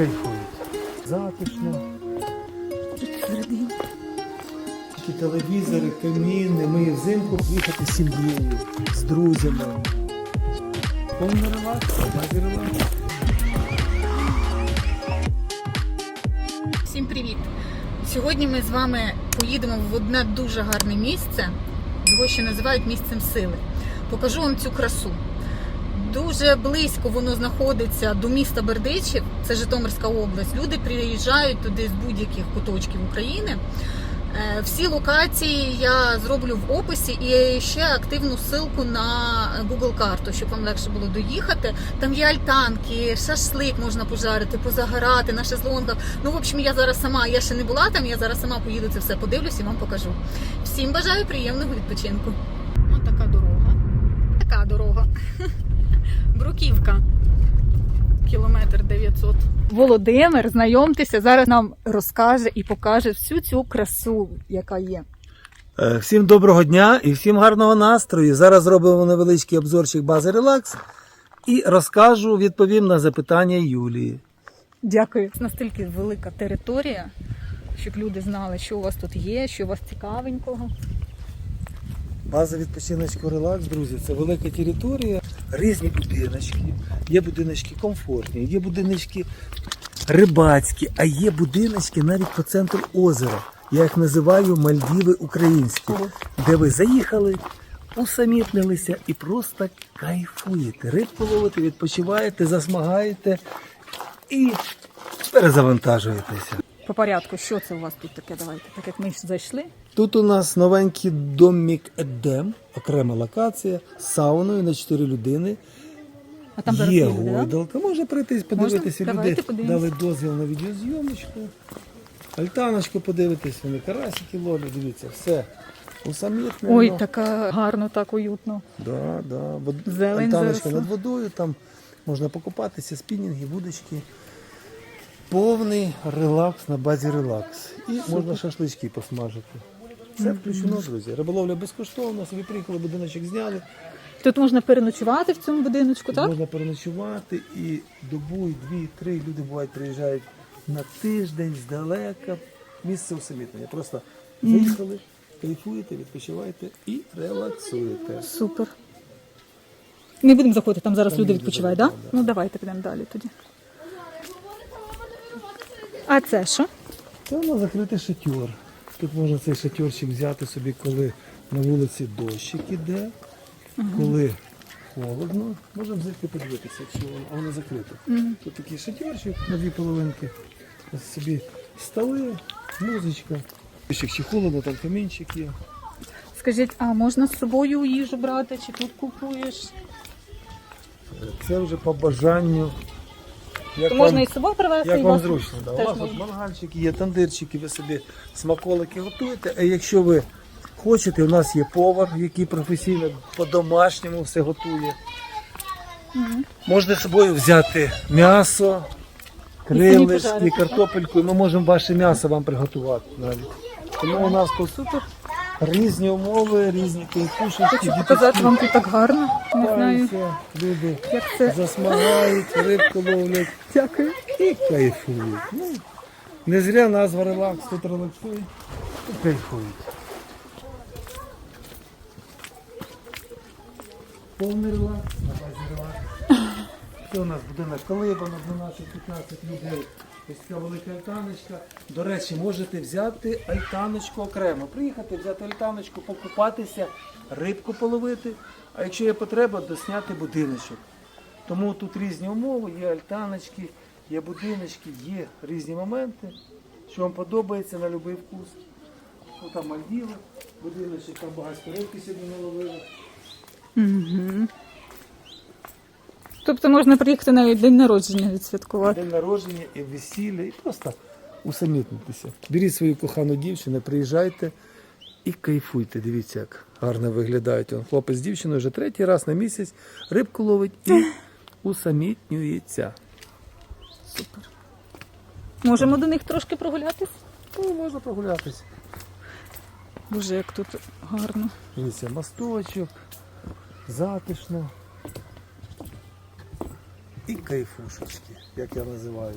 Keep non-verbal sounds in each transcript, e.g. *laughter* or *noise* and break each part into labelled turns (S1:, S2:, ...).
S1: кайфують. Затишно. Такі телевізори, каміни, ми взимку їхати з сім'єю, з друзями. Повний релакс, базі релакс.
S2: Всім привіт! Сьогодні ми з вами поїдемо в одне дуже гарне місце. Його ще називають місцем сили. Покажу вам цю красу. Дуже близько воно знаходиться до міста Бердичів, це Житомирська область. Люди приїжджають туди з будь-яких куточків України. Е, Всі локації я зроблю в описі і ще активну ссылку на Google карту, щоб вам легше було доїхати. Там є альтанки, шашлик можна пожарити, позагорати на шезлонгах. Ну, в общем, я зараз сама, я ще не була там, я зараз сама поїду це все подивлюсь і вам покажу. Всім бажаю приємного відпочинку. Ось така дорога. Така дорога. Бруківка. Кілометр 900. Володимир, знайомтеся, зараз нам розкаже і покаже всю цю красу, яка є.
S1: Е, Всім доброго дня і всім гарного настрою. Зараз зробимо невеличкий обзорчик бази релакс і розкажу, відповім на запитання Юлії.
S2: Дякую. Настільки велика територія, щоб люди знали, що у вас тут є, що у вас цікавенького.
S1: База відпочиночку релакс, друзі, це велика територія, різні будиночки. Є будиночки комфортні, є будиночки рибацькі, а є будиночки навіть по центру озера. Я їх називаю Мальдіви українські, де ви заїхали, усамітнилися і просто кайфуєте. Рибку ловите, відпочиваєте, засмагаєте і перезавантажуєтеся.
S2: По порядку, що це у вас тут таке? Давайте, так як ми зайшли.
S1: Тут у нас новенький домік Едем, окрема локація з сауною на 4 людини.
S2: А там зараз
S1: Є
S2: люди, да?
S1: гойдалка, може прийти подивитися.
S2: Можна? Давайте подивимось.
S1: дали дозвіл на відеозйомочку. Альтаночку подивитись, вони карасики ловлять, дивіться, все. Усамітнено.
S2: Ой, така гарно, так уютно.
S1: Да, да.
S2: Зелень
S1: Альтаночка
S2: заросла.
S1: над водою, там можна покупатися, спінінги, вудочки. Повний релакс на базі релакс. І можна шашлички посмажити. Все включено, друзі. Риболовля безкоштовна, собі приїхали, будиночок зняли.
S2: Тут можна переночувати в цьому будиночку, так?
S1: Можна переночувати і добу, і дві, три люди бувають приїжджають на тиждень здалека. Місце усамітнення. Просто заїхали, кайфуєте, відпочиваєте і релаксуєте.
S2: Супер. Не будемо заходити, там зараз
S1: Там
S2: люди відпочивають, так?
S1: заходять,
S2: Да? Ну давайте підемо далі тоді. А це що?
S1: Це у нас закритий шатер. Тут можна цей шатерчик взяти собі, коли на вулиці дощик іде, коли холодно. Можемо взяти подивитися, якщо воно, а воно закрите. Тут такий шатерчик на дві половинки. Ось собі столи, музичка. Дощик чи холодно, там камінчик є.
S2: Скажіть, а можна з собою їжу брати, чи тут купуєш?
S1: Це вже по бажанню. Як
S2: То
S1: вам-
S2: можна і з собою привезти,
S1: Як
S2: і
S1: вам
S2: вас
S1: зручно, да. у
S2: теж
S1: вас
S2: можна.
S1: мангальчики є, тандирчики, ви собі смаколики готуєте. А якщо ви хочете, у нас є повар, який професійно по-домашньому все готує. Можна з собою взяти м'ясо, крилишки,
S2: пожарити,
S1: картопельку, і ми можемо ваше м'ясо вам приготувати навіть. Тому у нас тут супер різні умови, різні кайфушечки.
S2: Хочу показати вам тут так гарно. Не знаю,
S1: люди
S2: як це.
S1: засмагають, рибку ловлять
S2: Дякую.
S1: і кайфують. Ну, не зря назва релакс, тут релаксують і кайфують. Повний релакс, на базі релакс. Це у нас будинок колиба на 12-15 людей. Ось така велика альтаночка. До речі, можете взяти альтаночку окремо. Приїхати, взяти альтаночку, покупатися, рибку половити. А якщо є потреба, досняти будиночок. Тому тут різні умови, є альтаночки, є будиночки, є різні моменти, що вам подобається на будь-який вкус. Ну, там Мальдіви, будиночок, там багатько рибки сьогодні наловили.
S2: Тобто можна приїхати навіть день народження відсвяткувати.
S1: День народження і весілля, і просто усамітнитися. Беріть свою кохану дівчину, приїжджайте і кайфуйте. Дивіться, як гарно виглядають. Он хлопець з дівчиною вже третій раз на місяць рибку ловить і *laughs* усамітнюється.
S2: Супер. Можемо до них трошки прогулятись?
S1: Ну, можна прогулятися.
S2: Боже, як тут гарно.
S1: Дивіться, мосточок, затишно. І кайфушечки, як я називаю.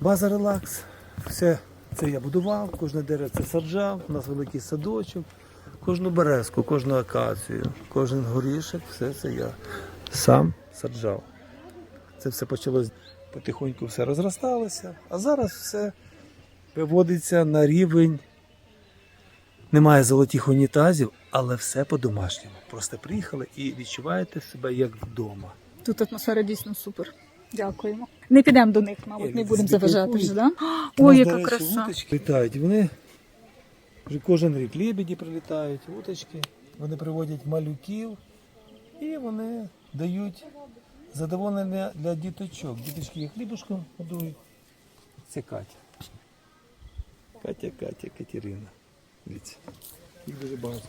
S1: База релакс. Все це я будував, кожне дерево це саджав, у нас великий садочок, кожну березку, кожну акацію, кожен горішок, все це я сам саджав. Це все почалось потихоньку все розросталося, а зараз все виводиться на рівень. Немає золотих унітазів, але все по-домашньому. Просто приїхали і відчуваєте себе як вдома.
S2: Тут атмосфера дійсно супер. Дякуємо. Не підемо до них, мабуть, не будемо заважати ж, да? Ой, яка
S1: речі,
S2: краса.
S1: Уточки літають. Вони вже кожен рік лебеді прилітають, уточки. Вони приводять малюків і вони дають задоволення для діточок. Діточки їх хлібушком годують. Це Катя. Катя, Катя, Катерина. Дивіться. Їх дуже багато.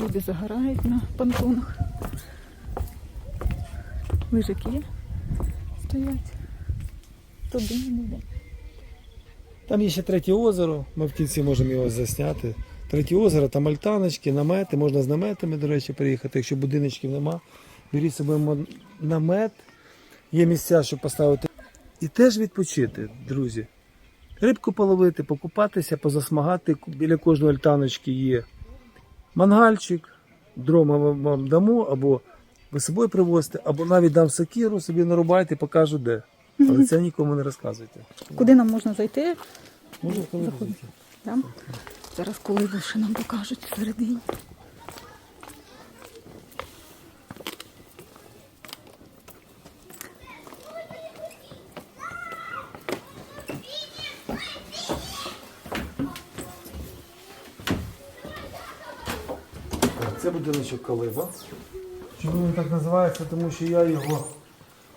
S2: Люди загорають на понтонах. Лежаки стоять. Туди не йде.
S1: Там є ще третє озеро, ми в кінці можемо його засняти. Третє озеро, там альтаночки, намети, можна з наметами, до речі, приїхати. Якщо будиночків нема, беріть з собою намет, є місця, щоб поставити. І теж відпочити, друзі. Рибку половити, покупатися, позасмагати. Біля кожної альтаночки є мангальчик, дрова вам дамо, або ви собою привозите, або навіть дам сокиру, собі нарубайте, покажу де. Але це нікому не розказуйте.
S2: Куди нам можна зайти?
S1: Може, коли.
S2: Да? Зараз коли ще нам покажуть всередині.
S1: Це Калиба. Чому він так називається? Тому що я його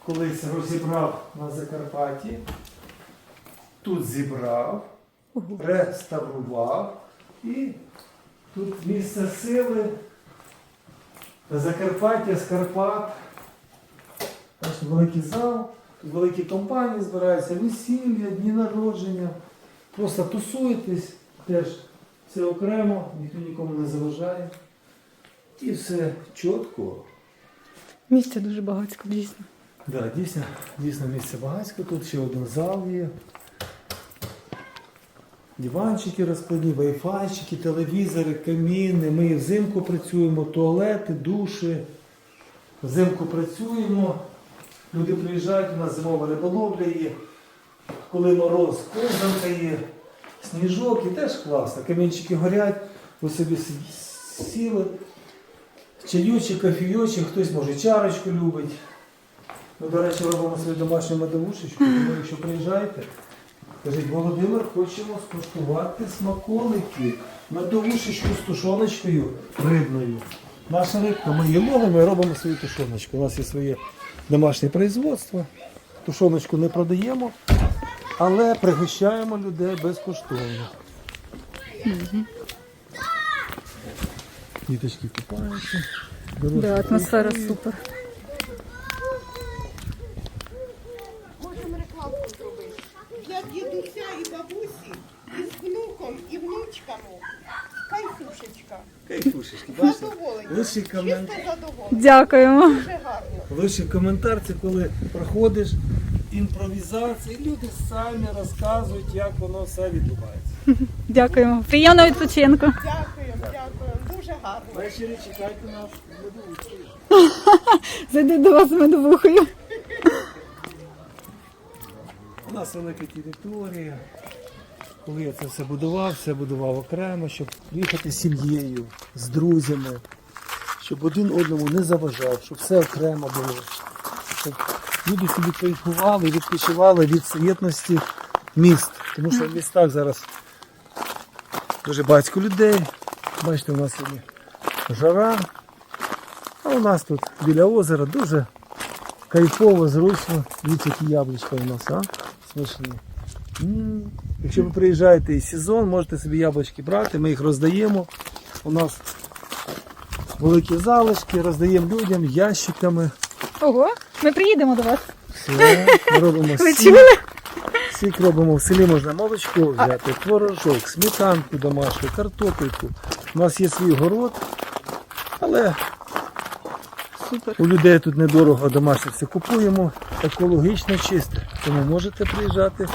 S1: колись розібрав на Закарпатті, тут зібрав, реставрував і тут місце сили Закарпаття, Скарпат. Великий зал, великі компанії збираються, весілля, дні народження. Просто тусуєтесь, теж все окремо, ніхто нікому не заважає. І все чітко.
S2: Місця дуже багатько, дійсно.
S1: Да, дійсно, дійсно місце багатько. Тут ще один зал є. Диванчики розкладні, вайфайчики, телевізори, каміни. Ми взимку працюємо, туалети, душі. Взимку працюємо. Люди приїжджають, у нас зимова риболовля є. Коли мороз, ковзанка є, сніжок і теж класно. Камінчики горять, ви собі сіли. Чайочок, кофійочок, хтось може чарочку любить. Ми, до речі, робимо свою домашню медовушечку, тому якщо приїжджаєте, кажіть, Володимир, хочемо скуштувати смаколики. Медовушечку з тушоночкою рибною. Наша рибка, ми її ловимо і робимо свою тушоночку. У нас є своє домашнє производство. Тушоночку не продаємо, але пригощаємо людей безкоштовно. Діточки купаються.
S2: Да, атмосфера супер.
S3: Можемо рекламку зробити. Для дідуся і бабусі, і з внуком, і внучками. Кайфушечка.
S1: Кайфушечки, бачите?
S3: Задоволення.
S1: Лиший комент...
S3: Чисто задоволення.
S2: Дякуємо.
S3: Дуже гарно.
S1: Лиший коментар це коли проходиш імпровізацію, і люди самі розказують, як воно все відбувається.
S2: Дякуємо. Приємного відпочинку.
S3: Дякуємо, дякуємо. Дуже гарно.
S1: Ввечері чекайте нас не будуть.
S2: Зайду до вас з медовухою.
S1: У нас велика територія. Коли я це все будував, все будував окремо, щоб приїхати з сім'єю, з друзями, щоб один одному не заважав, щоб все окремо було. Щоб люди собі кайфували, відпочивали від єдності міст. Тому що в містах зараз дуже багато людей. Бачите, у нас сьогодні жара. А у нас тут біля озера дуже кайфово, зручно. Дивіться, які яблучка у нас, а? Смачні. М. Якщо ви приїжджаєте і сезон, можете собі яблучки брати, ми їх роздаємо. У нас великі залишки, роздаємо людям ящиками.
S2: Ого, ми приїдемо до вас.
S1: Все, робимо сік. Сік робимо в селі можна молочко взяти, творожок, сметанку домашню, картопельку. У нас є свій город, але
S2: Супер.
S1: У людей тут недорого домашнє все купуємо, екологічно чисте. Тому можете приїжджати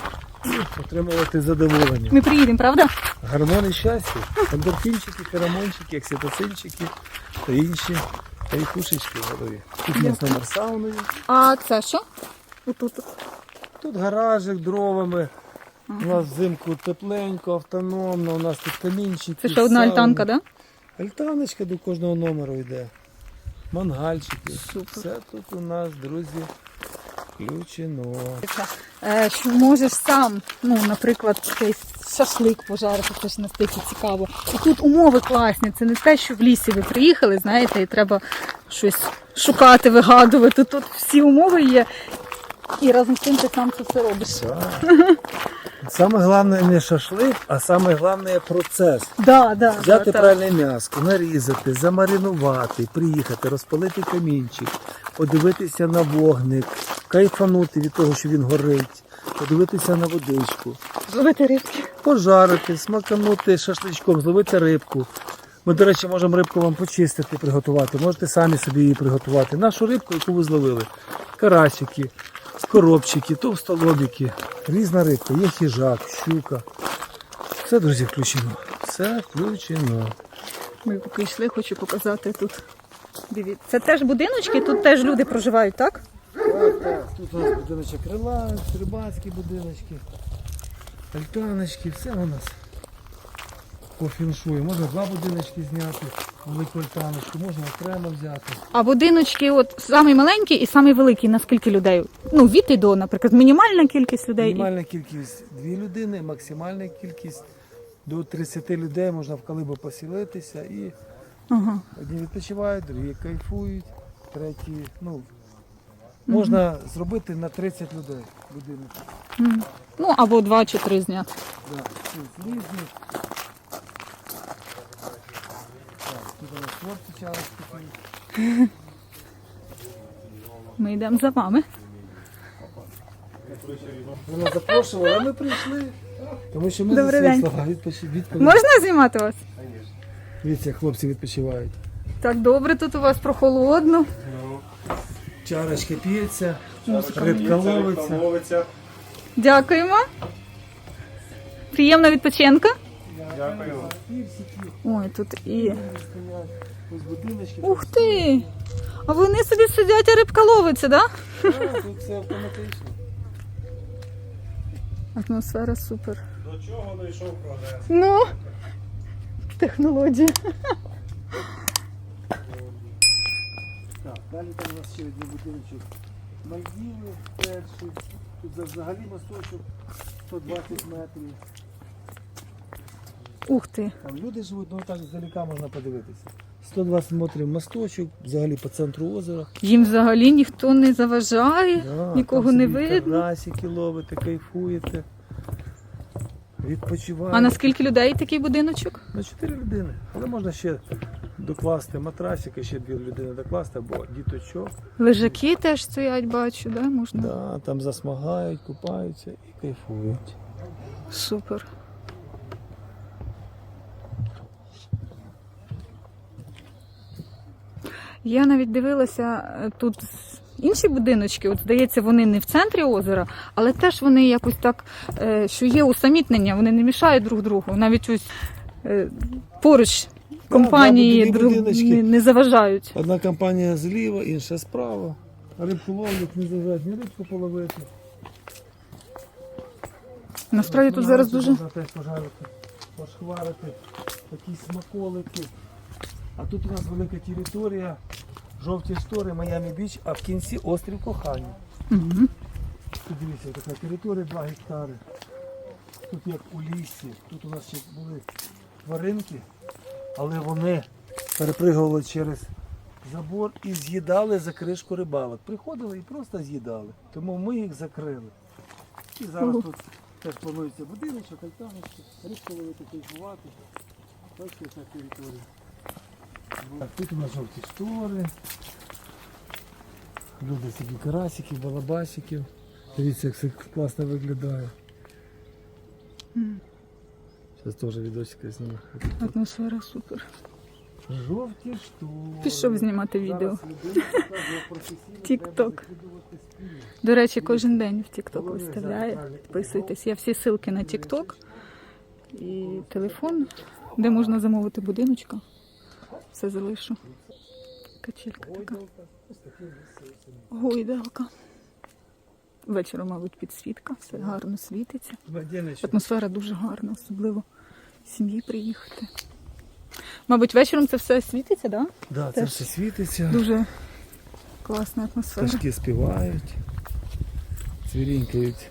S1: і отримувати задоволення.
S2: Ми приїдемо, правда?
S1: Гормони щастя, ендорфінчики, феромончики, окситоцинчики та інші кайфушечки в голові. Тут у нас номер сауни.
S2: А це що? Отут.
S1: Тут гаражик дровами. У нас взимку тепленько, автономно, у нас тут камінчики.
S2: Це ще одна
S1: сауни.
S2: альтанка, так? Да?
S1: Альтаночка до кожного номеру йде. Мангальчики.
S2: Супер.
S1: Все тут у нас, друзі, включено.
S2: Е, що можеш сам, ну, наприклад, якийсь шашлик пожарити, це ж настільки цікаво. І тут умови класні. Це не те, що в лісі ви приїхали, знаєте, і треба щось шукати, вигадувати. Тут всі умови є. І разом з тим ти сам це все робиш.
S1: Так. *laughs* Саме головне не шашлик, а саме головне процес.
S2: Да, да,
S1: Взяти
S2: да,
S1: правильне м'яско, нарізати, замаринувати, приїхати, розпалити камінчик, подивитися на вогник, кайфанути від того, що він горить, подивитися на водичку,
S2: Зловити рибки.
S1: пожарити, смаканути шашличком, зловити рибку. Ми, до речі, можемо рибку вам почистити, приготувати. Можете самі собі її приготувати. Нашу рибку, яку ви зловили. Карасики, коробчики, товстолобики, різна рибка, є хижак, щука. Все, друзі, включено. Все включено.
S2: Ми поки йшли, хочу показати тут. Дивіться, це теж будиночки, тут теж люди проживають, так?
S1: Так, так. Тут у нас будиночок релакс, рибацькі будиночки, альтаночки, все у нас по фіншую. Можна два будиночки зняти, велику альтаночку, можна окремо взяти.
S2: А будиночки, от самий маленький і самий великий, наскільки людей? Ну, від і до, наприклад, мінімальна кількість людей.
S1: Мінімальна кількість дві людини, максимальна кількість до 30 людей можна в Калибу поселитися і
S2: Ага.
S1: одні відпочивають, другі кайфують, треті, ну. Можна зробити на 30 людей будинок.
S2: М. Ну, або два чи три зняти.
S1: Да, різні. Так, тут у нас хлопці чарочки. такі.
S2: Ми йдемо за вами.
S1: Ви нас запрошували, а ми прийшли. Тому що ми
S2: Добрий
S1: за свої
S2: день.
S1: слова відпочи- відповіли.
S2: Можна знімати вас?
S1: Дивіться, як хлопці відпочивають.
S2: Так добре, тут у вас прохолодно.
S1: Чарочка п'ється, рибка ловиться.
S2: Дякуємо. Приємна відпочинка. Ой, тут і. Ух ти! А вони собі сидять, а рибка ловиться, так? Да?
S1: Так, тут все автоматично.
S2: Атмосфера супер.
S4: До чого дійшов прогрес?
S2: Ну, технології.
S1: Так, далі там у нас ще один будиночок. Мальдіви перший. Тут взагалі мосточок 120 метрів.
S2: Ух ти.
S1: Там люди живуть, ну так здалека можна подивитися. 120 метрів мосточок, взагалі по центру озера.
S2: Їм взагалі ніхто не заважає,
S1: Да,
S2: нікого
S1: там
S2: не видно.
S1: Карасики ловите, кайфуєте. Відпочиваєте.
S2: А на скільки людей такий будиночок?
S1: На 4 людини. Але можна ще докласти матрасика, ще дві людини докласти, або діточок.
S2: Лежаки теж стоять, бачу, да? Можна.
S1: Да, там засмагають, купаються і кайфують.
S2: Супер. Я навіть дивилася е, тут інші будиночки, от здається, вони не в центрі озера, але теж вони якось так, е, що є усамітнення, вони не мішають друг другу. Навіть ось е, поруч компанії
S1: да,
S2: друг, не, не заважають.
S1: Одна компанія зліва, інша справа. Рибку ловлять, не заважають ні рибку половити.
S2: Насправді тут зараз дуже.
S1: Теж пожарити, пошхварити, такі смаколики. А тут у нас велика територія, жовті штори, Майами Біч, а в кінці острів Кохання. Тут дивіться, така територія 2 гектари. Тут як у лісі. Тут у нас ще були тваринки, але вони перепригували через забор і з'їдали за кришку рибалок. Приходили і просто з'їдали. Тому ми їх закрили. І зараз тут теж планується будиночок, альтаночки, рибку ловити кайфувати. Бачите, яка територія. Так, тут у нас жовті штори. Люди собі карасиків, балабасиків. Дивіться, як це класно виглядає. Зараз теж відосик зніму.
S2: Атмосфера супер.
S1: Жовті штори.
S2: Пішов знімати відео. *laughs* Тік-ток. До речі, кожен день в
S1: Головне,
S2: виставляє. Підписуйтесь. Я всі ссылки на TikTok і телефон, де можна замовити будиночка. Все залишу. Качелька така. Гойдалка. Вечором, мабуть, підсвітка, все гарно світиться. Атмосфера дуже гарна, особливо сім'ї приїхати. Мабуть, вечором це все світиться, так? Да?
S1: Да, це все світиться.
S2: Дуже класна атмосфера.
S1: Пташки співають, цвірінькають.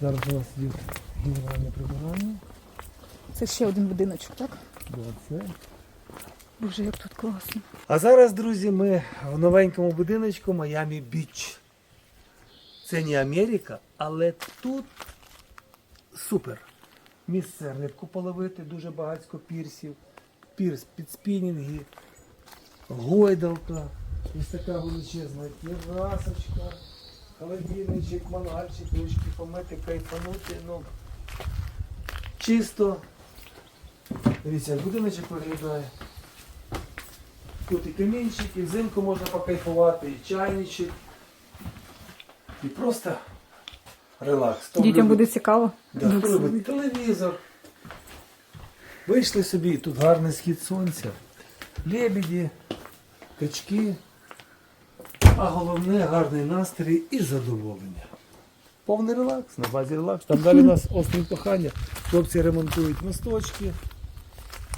S1: Зараз у нас йде генеральне прибирання.
S2: Це ще один будиночок, так?
S1: Да, це.
S2: Боже, як тут класно.
S1: А зараз, друзі, ми в новенькому будиночку Майамі Біч. Це не Америка, але тут супер. Місце рибку половити, дуже багатько пірсів, пірс під спінінги, гойдалка, ось така величезна терасочка, холодильничок, мангальчик, ручки помити, кайфанути. Ну, чисто. Дивіться, будиночок виглядає. Тут і камінчик, і взимку можна покайфувати, і чайничок. І просто релакс. Хто
S2: Дітям
S1: любить-
S2: буде цікаво.
S1: Да, хто любить телевізор. Вийшли собі, тут гарний схід сонця, лебеді, качки, а головне гарний настрій і задоволення. Повний релакс, на базі релакс. Там далі у нас острів кохання. Хлопці ремонтують мосточки.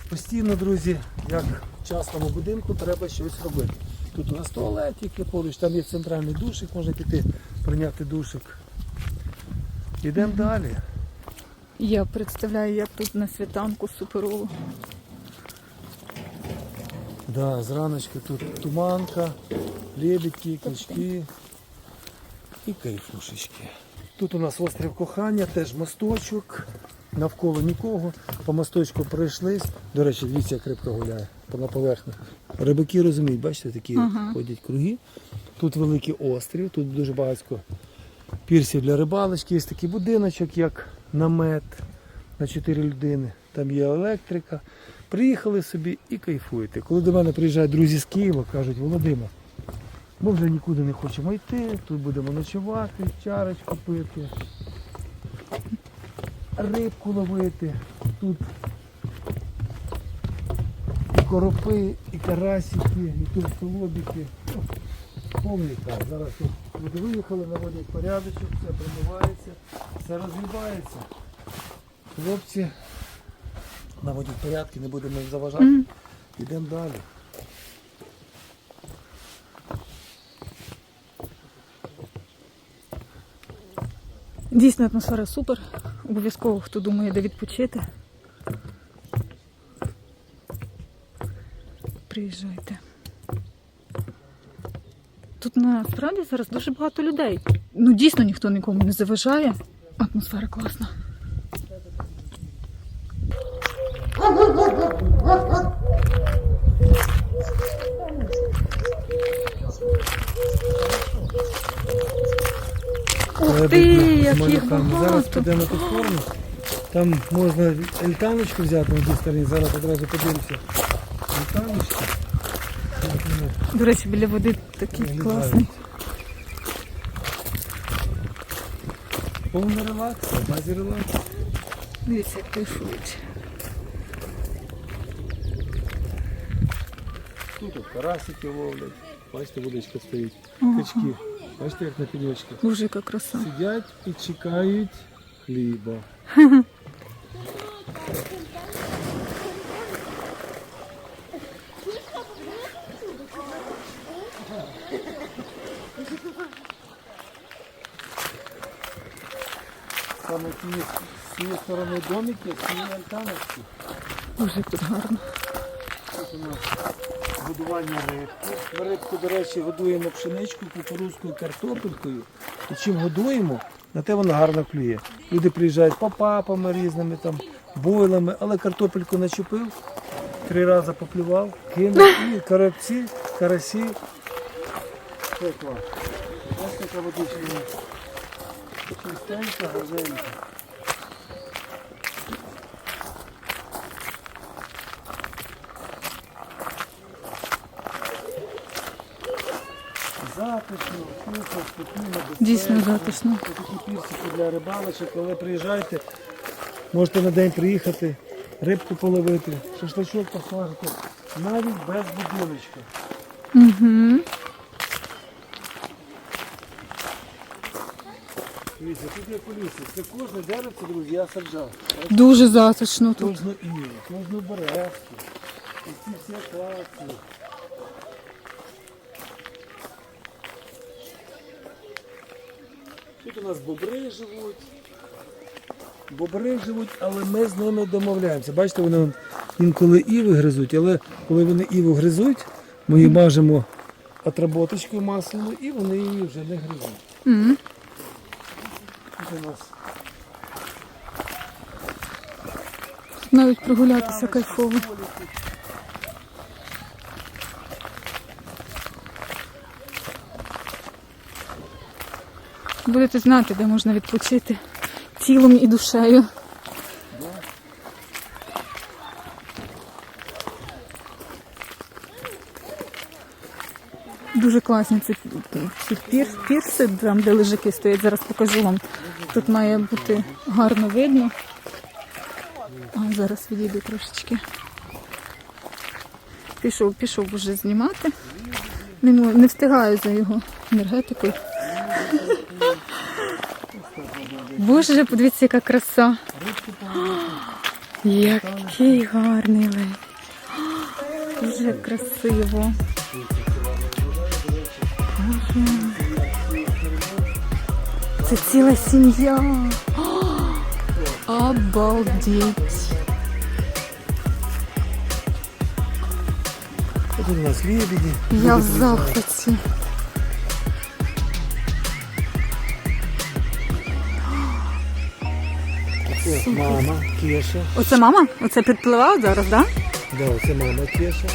S1: Постійно, друзі, як в частному будинку, треба щось робити. Тут у нас туалетики поруч, там є центральний душик, можна піти прийняти душик. Йдемо далі.
S2: Я представляю, як тут на світанку суперово.
S1: Да, зраночку тут туманка, лебедки, качки і кайфушечки. Тут у нас острів кохання, теж мосточок. Навколо нікого. По мосточку пройшлись. До речі, дивіться, як рибка гуляє по на поверхні. Рибаки розуміють, бачите, такі
S2: Ага.
S1: ходять круги. Тут великий острів, тут дуже багатько пірсів для рибалочки. Є такий будиночок, як намет на 4 людини. Там є електрика. Приїхали собі і кайфуєте. Коли до мене приїжджають друзі з Києва, кажуть, Володимир, ми вже нікуди не хочемо йти, тут будемо ночувати, чарочку пити, рибку ловити. Тут і коропи, і карасики, і товстолобики. Ну, Повний кайф. Зараз тут люди виїхали, наводять порядочок, все промивається, все розгрібається. Хлопці наводять порядки, не будемо їм заважати.
S2: Мгм.
S1: Йдемо далі.
S2: Дійсно, атмосфера супер. Обов'язково, хто думає, де відпочити. Приїжджайте. Тут насправді зараз дуже багато людей. Ну, дійсно ніхто нікому не заважає. Атмосфера класна. Ух ти, як їх
S1: Зараз підемо на ту сторону. Там можна ельтаночку взяти на тій стороні, зараз одразу подивимося. Вони
S2: До речі, біля води такий
S1: виглядають.
S2: класний.
S1: Повний релакс, на базі релакс.
S2: Дивіться, як кайфують.
S1: Тут карасики ловлять. Бачите, водичка стоїть. Качки. Бачите, як на пеньочках.
S2: Боже, яка краса.
S1: Сидять і чекають хліба. Саме ті з цієї сторони домики, з цієї альтаночки.
S2: Боже, як тут гарно.
S1: Тут у нас годування рибки. Ми рибку, до речі, годуємо пшеничкою, кукурузкою, картопелькою. І чим годуємо, на те вона гарно клює. Люди приїжджають попапами різними, там, бойлами, але картопельку начепив, три рази поплював, кинув і карапці, карасі. Ось така водичка. Чистенька, газенька.
S2: Дійсно затишно.
S1: Такі пірсики для рибалочок, коли приїжджаєте, можете на день приїхати, рибку половити, шашлачок посмажити, навіть без будиночка.
S2: Угу.
S1: Дивіться, тут є поліси. Це кожне деревце, друзі, я саджав.
S2: Дуже затишно тут.
S1: Кожну іву, кожну березку, ці всі акації. Тут у нас бобри живуть. Бобри живуть, але ми з ними домовляємося. Бачите, вони інколи іви гризуть, але коли вони іву гризуть, ми її мажемо отработочкою масляною і вони її вже не гризуть. Тут у нас
S2: Навіть прогулятися кайфово. Будете знати, де можна відпочити тілом і душею. Дуже класні ці, ці пір, пірси, там, де лежаки стоять. Зараз покажу вам. Тут має бути гарно видно. А, зараз відійду трошечки. Пішов, пішов вже знімати. Не, не встигаю за його енергетикою. Боже, подивіться, яка краса. Який гарний лев. Дуже красиво. Боже. Це ціла сім'я. Обалдеть.
S1: тут у нас лебеді.
S2: Я в захваті.
S1: Це мама Кеша.
S2: Оце мама? Оце підпливав зараз, так?
S1: Да, це мама Кеша.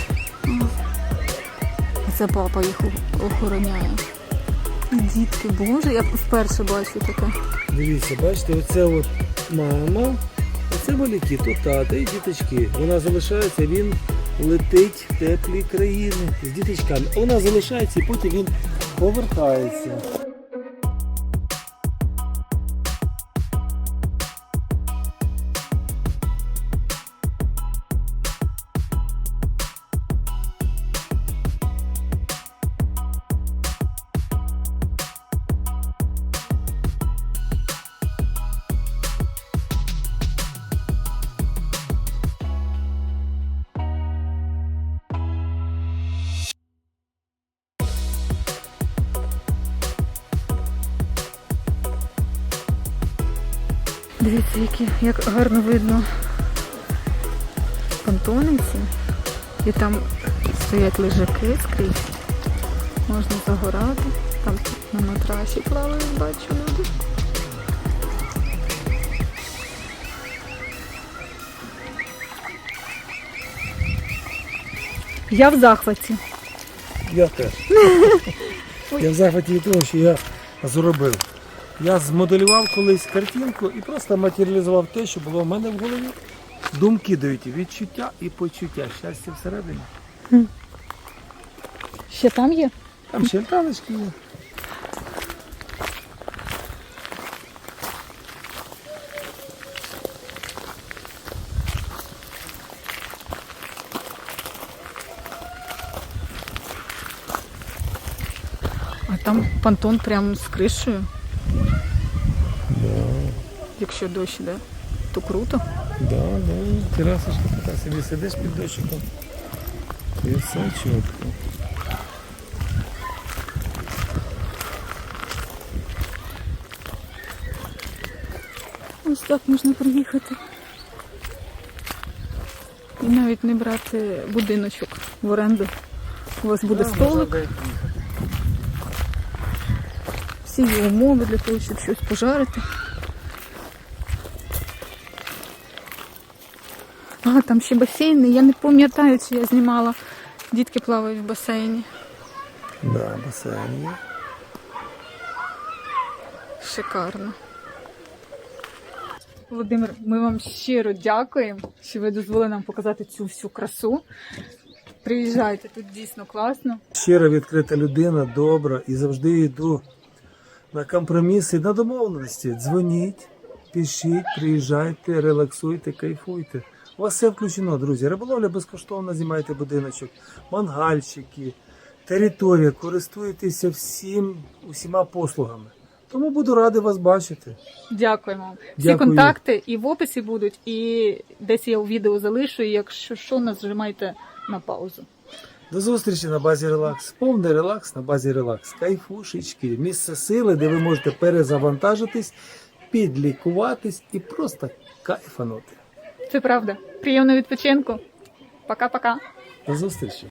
S2: Оце папа їх охороняє. Дітки, боже, я вперше бачу таке.
S1: Дивіться, бачите, оце от мама, а це малюки, тут тата і діточки. Вона залишається, він летить в теплі країни з діточками. Вона залишається і потім він повертається.
S2: Які, як гарно видно понтониці. І там стоять лежаки скрізь. Можна загорати. Там на матрасі плавають, бачу люди. Я в захваті.
S1: Я теж. *laughs* Я в захваті від того, що я зробив. Я змоделював колись картинку і просто матеріалізував те, що було в мене в голові. Думки дають відчуття і почуття. Щастя всередині.
S2: Ще там є?
S1: Там ще таночки є.
S2: А там понтон прямо з кришею. Якщо дощ іде, то круто.
S1: Да, да. Терасочка така собі сидиш під дощиком. І все чітко.
S2: Ось так можна приїхати. І навіть не брати будиночок в оренду. У вас буде
S1: Да,
S2: столик, всі є умови для того, щоб щось пожарити. А, там ще басейни. Я не пам'ятаю, чи я знімала. Дітки плавають в басейні.
S1: Да, басейн є.
S2: Шикарно. Володимир, ми вам щиро дякуємо, що ви дозволили нам показати цю всю красу. Приїжджайте, тут дійсно класно.
S1: Щира відкрита людина, добра і завжди йду на компроміси, на домовленості. Дзвоніть, пишіть, приїжджайте, релаксуйте, кайфуйте. У вас все включено, друзі. Риболовля безкоштовно, знімайте будиночок, мангальщики, територія, користуєтеся всім, усіма послугами. Тому буду радий вас бачити.
S2: Дякуємо. Всі
S1: Дякую.
S2: контакти і в описі будуть, і десь я у відео залишу. і Якщо що, нажимайте на паузу.
S1: До зустрічі на базі релакс. Повний релакс на базі релакс. Кайфушечки, місце сили, де ви можете перезавантажитись, підлікуватись і просто кайфанути.
S2: Це правда. Приємного відпочинку. Пока-пока.
S1: До зустрічі!